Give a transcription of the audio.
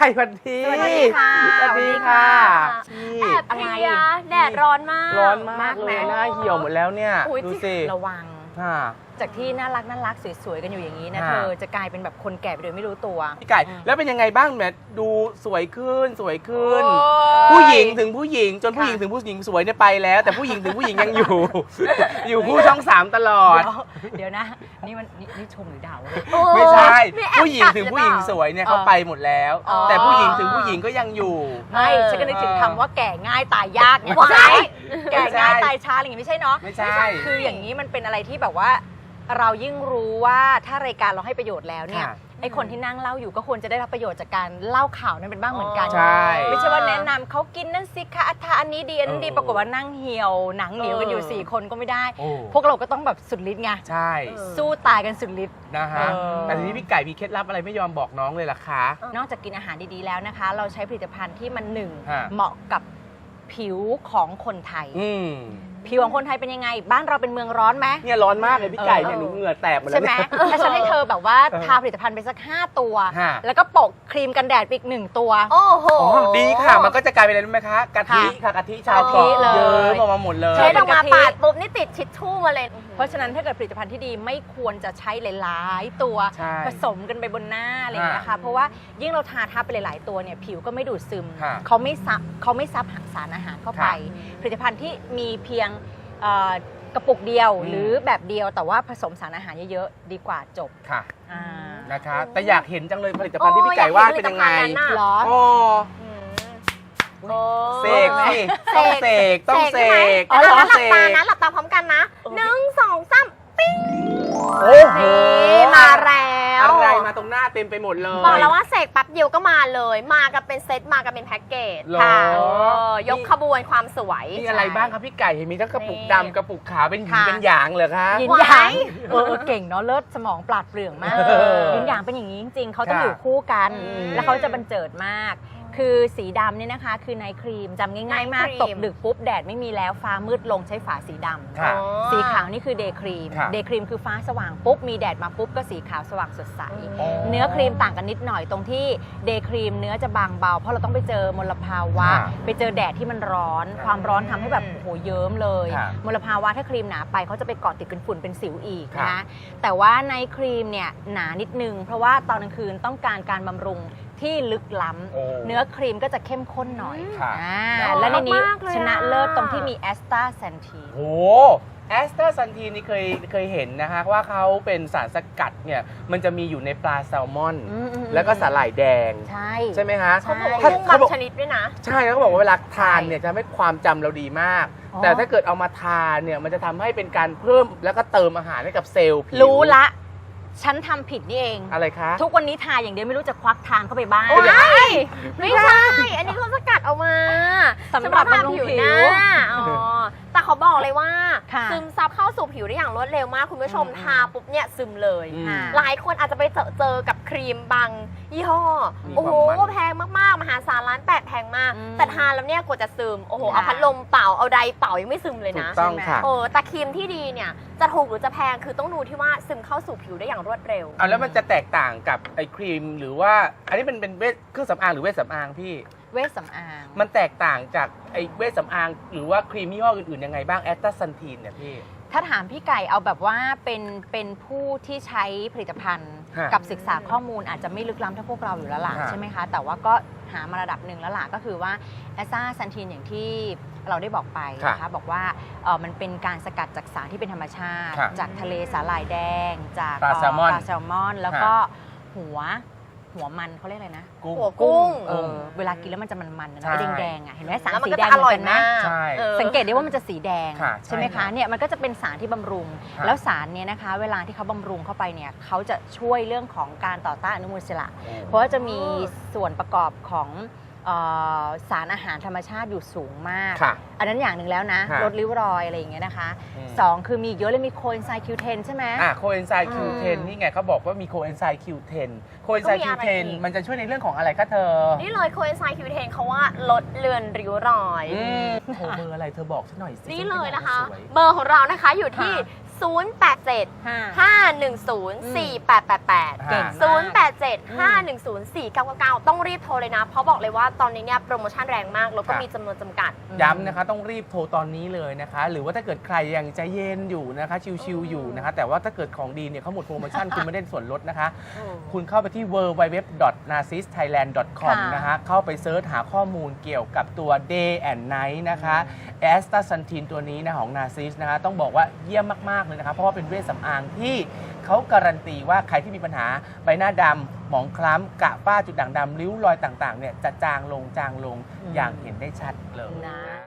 สวัสดีสวัสดีค่ะสวัสดีค่ะสวัสดีนี่ค่ะแอบเพลียแดดร้อนมาก ร้อนมากมากเลยไหมหน้าเหี่ยวหมดแล้วเนี่ยอุ๊ยดูสิ ระวังค่ะ จากที่น่ารักน่ารักสวยๆกันอยู่อย่างนี้นะค่ะเธอจะกลายเป็นแบบคนแก่ไปโดยไม่รู้ตัว พี่ไก่อืมแล้วเป็นยังไงบ้างแมทดูสวยขึ้นสวยขึ้นโอ้ยผู้หญิงถึงผู้หญิงจนผู้ค่ะหญิงถึงผู้หญิงสวยเนี่ยไปแล้ว แต่ผู้หญิงถึงผู้หญิงยังอยู่ อยู่คู่ช่องสามตลอดเดี๋ยวเดี๋ยวนะ นี่มันนี่นี่ชมหรือด่าวะโอ้ไม่ใช่นี่แอบผู้หญิงถึงผู้หญิงสวยเนี่ยเขาไปหมดแล้ว อ๋อ แต่ผู้หญิงถึงผู้หญิงก็ยังอยู่ ไม่เออฉันก็นึกถึงคำว่าแก่ง่ายตายยากไงว้ายใช่ แก่ไม่ใช่ง่ายตายช้าอะไรอย่างงี้ไม่ใช่เนาะ ไม่ใช่ คืออย่างนี้มันเป็นอะไรที่แบบว่า เรายิ่งรู้ว่าถ้ารายการเราให้ประโยชน์แล้วเนี่ยค่ะ ไอคนที่นั่งเล่าอยู่ก็ควรจะได้รับประโยชน์จากการเล่าข่าวนั้นเป็นบ้างเหมือนกัน ใช่ ไม่ใช่ว่าแนะนำเขากินนั่นสิคะอัฐาอันนี้ดีอันนี้ดีเออ ปรากฏว่านั่งเหี่ยวหนังเหนียวกันอยู่เออสี่คนก็ไม่ได้ โอ้พวกเราก็ต้องแบบสุดฤทธิ์ไงใช่เออสู้ตายกันสุดฤทธิ์ นะฮะเออ แต่ทีนี้พี่ไก่มีเคล็ดลับอะไรไม่ยอมบอกน้องเลยล่ะคะ นอกจากกินอาหารดีๆแล้วนะคะ เราใช้ผลิตภัณฑ์ที่มันหนึ่งฮะ เหมาะกับผิวของคนไทย อืม ผิวของคนไทยเป็นยังไง บ้านเราเป็นเมืองร้อนไหม เนี่ยร้อนมากเลยพี่ไก่เนี่ยเออหนูเหงื่อแตกหมดแล้ใช่วไหมเนี่ย ถ้าฉันให้เธอแบบว่าเออทาผลิตภัณฑ์ไปสัก 5 ตัว ฮะ แล้วก็โปะครีมกันแดดไปอีกหนึ่งตัว โอ้โห อ๋อดีค่ะ มันก็จะกลายเป็นอะไรรู้ไหมคะกะทิค่ะกะทิชาวเกาะกะทิเลย เยิ้มออกมาหมดเลย เช็ดออกมาเป็นกะทิปาดปุ๊บนี่ติดชิดชู่มาเลย เพราะฉะนั้นถ้าเกิดผลิตภัณฑ์ที่ดีไม่ควรจะใช้หลายๆ ตัว ใช่ผสมกันไปบนหน้าอะไรอย่างเงี้ยอ่าค่ะเพราะว่ายิ่งเราทาทับไปหลายๆ ตัวเนี่ยผิวก็ไม่ดูดซึม ค่ะเขาไม่ซับเขาไม่ซับสารอาหารเข้าไปค่ะผลิตภัณฑ์ที่มีเพียงเอ่อ กระปุกเดียวอืม หรือแบบเดียวแต่ว่าผสมสารอาหารเยอะๆ ดีกว่าจบค่ะอ่านะคะ แต่อยากเห็นจังเลยผลิตภัณฑ์ที่พี่ไก่ว่าดเป็นยังไงโอ้อยากเห็นผลิตภัณฑ์นั้นน่ะเหรออ๋ออืม โอ้ เสกสิต้องเสกต้องเสกอ๋อเหรอหลับเสตากนะหลับตาพร้อมกันนะหนึ่งสองสามปิ้งโอ้โห นี่มาแล้วอะไรมา ตรงหน้าเต็มไปหมดเลย บอกแล้วว่าเสกแป๊บเดียวก็มาเลย มากันเป็นเซตมากันเป็นแพ็กเกจเหรอ ค่ะเออยกขบวนความสวย มีอะไรบ้างครับพี่ไก่เห็นมีทั้งกระปุกนี่ดำกระปุกขาวเป็นหญิงค่ะ เป็นหยางเหรอคะ ยินว้ายหยางเออเออเก่งเนาะเลิศสมองปราดเปรื่องมากเออยินหยางเป็นอย่างนี้จริง ๆเขาต้องค่ะอยู่คู่กัน อืม แล้วเขาจะบันเจิดมาก คือสีดำเนี่ยนะคะคือไนท์ครีมจำง่ายๆ มาก ไนท์ครีม ตกดึกปุ๊บแดดไม่มีแล้วฟ้ามืดลงใช้ฝาสีดำ ค่ะ อ๋อ สีขาวนี่คือเดย์ครีมค่ะเดย์ครีมคือฟ้าสว่างปุ๊บ มีแดดมาปุ๊บ ก็สีขาวสว่างสดใส อ๋อ เนื้อครีมต่างกันนิดหน่อยตรงที่เดย์ครีมเนื้อจะบางเบา เพราะเราต้องไปเจอมลภาวะค่ะไปเจอแดดที่มันร้อน ความร้อนทำให้แบบโอ้โหเยิ้มเลยค่ะมลภาวะถ้าครีมหนาไปเขาจะไปเกาะติดเป็นฝุ่นเป็นสิวอีกค่ะนะแต่ว่าในครีมเนี่ยหนานิดนึง เพราะว่าตอนกลางคืนต้องการการบำรุง ที่ลึกล้ำโอ้เนื้อครีมก็จะเข้มข้นหน่อยค่ะอ่าน่ารักและในนี้มากเลยชนะอะ เลิศตรงที่มีแอสตาแซนทีโหแอสตาซันทีนี่เคยเคยเห็นนะคะว่าเขาเป็นสารสกัดเนี่ยมันจะมีอยู่ในปลาแซลมอนแล้วก็สาหร่ายแดง ใช่ ใช่ไหมคะเขาบอกว่าถ้ากุ้งเขาบาบอกงชนิดด้วยนะ ใช่แล้วเขาบอกว่าเวลาทานใช่เนี่ยจะทำให้ความจำเราดีมาก อ๋อ แต่ถ้าเกิดเอามาทานเนี่ยมันจะทำให้เป็นการเพิ่มแล้วก็เติมอาหารให้กับเซลล์ผิว รู้ละ ฉันทำผิดนี่เอง อะไรคะ ทุกวันนี้ทาอย่างเดียวไม่รู้จะควักทานเข้าไปบ้าง โอ้ยไม่ใช่ อันนี้เขาสกัดออกมา สำหรับบำรุงเฉพาะทาผิวหน้าอ๋อแต่เขาบอกเลยว่า ค่ะซึมซับเข้าสู่ผิวได้อย่างรวดเร็วมาก คุณผู้ชมอืม ทาปุ๊บเนี่ยซึมเลย อืม ค่ะ หลายคนอาจจะไปเจอเจอกับครีมบางยี่ห้อ มีโอ้โห ความมันแพงมาก ๆ มหาศาลร้านแปดแพงมาก อืมแต่ทานแล้วเนี่ยกว่าจะซึม โอ้โห ค่ะ เอาพัดลมเป่า เอาไดร์เป่ายังไม่ซึมเลยถูนะกต้องค่ะเออแต่ครีมที่ดีเนี่ย จะถูกหรือจะแพงคือต้องดูที่ว่าซึมเข้าสู่ผิวได้อย่างรวดเร็ว เอาแล้วมันจะแตกต่างกับไอ้ครีมหรือว่า อันนี้เป็นเป็นเวชเครื่องสำอางหรือเวชสำอางพี่ เวชสำอาง มันแตกต่างจากไอ้เวชสำอาง หรือว่าครีมยี่ห้ออื่นๆยังไงบ้างแอสตาซันทีนเนี่ยพี่ ถ้าถามพี่ไก่เอาแบบว่าเป็นเป็นผู้ที่ใช้ผลิตภัณฑ์ ฮะกับศึกษาข้อมูลอาจจะไม่ลึกล้ำเท่าพวกเราอยู่แล้วล่ะฮะ ใช่ไหมคะ แต่ว่าก็หามาระดับหนึ่งแล้วล่ะก็คือว่าแอสซาซันทีนอย่างที่เราได้บอกไปนะคะบอกว่าเอ่อมันเป็นการสกัดจากสารที่เป็นธรรมชาติ ค่ะจากทะเลสาหร่ายแดง จากปลาแซลมอนปลาแซลมอน แล้วก็หัว หัวมันเขาเรียกอะไรนะกุ้ง หัวกุ้ง เออเวลากินแล้วมันจะมันๆนะใช่แดงๆอะเห็นไหมสารแล้วมันสีก็แดจะงอร่อยเหนนไหมากใช่ ออ สังเกตได้ว่ามันจะสีแดงค่ะใช่ไหมใช่ครัคะบเนี่ยมันก็จะเป็นสารที่บำรุงค่ะแล้วสารเนี่ยนะคะ เวลาที่เขาบำรุงเข้าไปเนี่ยเขาจะช่วยเรื่องของการต่อต้านอนุมูลอิสระ เพราะว่าจะมีส่วนประกอบของเอ่อ สารอาหารธรรมชาติอยู่สูงมาก ค่ะ อันนั้นอย่างหนึ่งแล้วนะ ค่ะลดริ้วรอยอะไรอย่างเงี้ยนะคะอืม สองคือมีอีกเยอะเลยมีโคเอนไซม์คิวเทนใช่ไหม อะโคเอนไซม์ Q10 อืมนี่ไงเขาบอกว่ามีโคเอนไซม์ Q10 โคเอนไซม์ก็มีอะไร Q10 อีก มันจะช่วยในเรื่องของอะไรคะเธอนี่เลยโคเอนไซม์คิวเทนเขาว่าลดเลือนริ้วรอย อืมโทรเบอร์อะไรเธอบอกฉันหน่อยสินี่เลยนะคะสวยเบอร์ของเรานะคะอยู่ที่ ค่ะ 087ห้า510 4888 เก่งฮะมาก 087 510 4999 ต้องรีบโทรเลยนะ เพราะบอกเลยว่าตอนนี้เนี่ยโปรโมชั่นแรงมาก แล้วก็ค่ะมีจำนวนจำกัด ย้ำนะคะต้องรีบโทรตอนนี้เลยนะคะ หรือว่าถ้าเกิดใครยังใจเย็นอยู่นะคะ ชิวๆอยู่นะคะ แต่ว่าถ้าเกิดของดีเนี่ยเขาหมดโปรโมชั่น คุณไม่ได้ส่วนลดนะคะ คุณเข้าไปที่ www.narcissthailand.com ค่ะนะคะ เข้าไปเซิร์ชหาข้อมูลเกี่ยวกับตัว day and night นะคะแอสตาซันทีนตัวนี้นะของ Narcis นะคะ ต้องบอกว่าเยี่ยมมากๆเลยนะคะเพราะว่าเป็นเวชสำอางที่เขาการันตีว่าใครที่มีปัญหาใบหน้าดำหมองคล้ำกระฝ้าจุดด่างดำริ้วรอยต่างๆเนี่ยจะจางลงจางลงอืมอย่างเห็นได้ชัดเลยนะ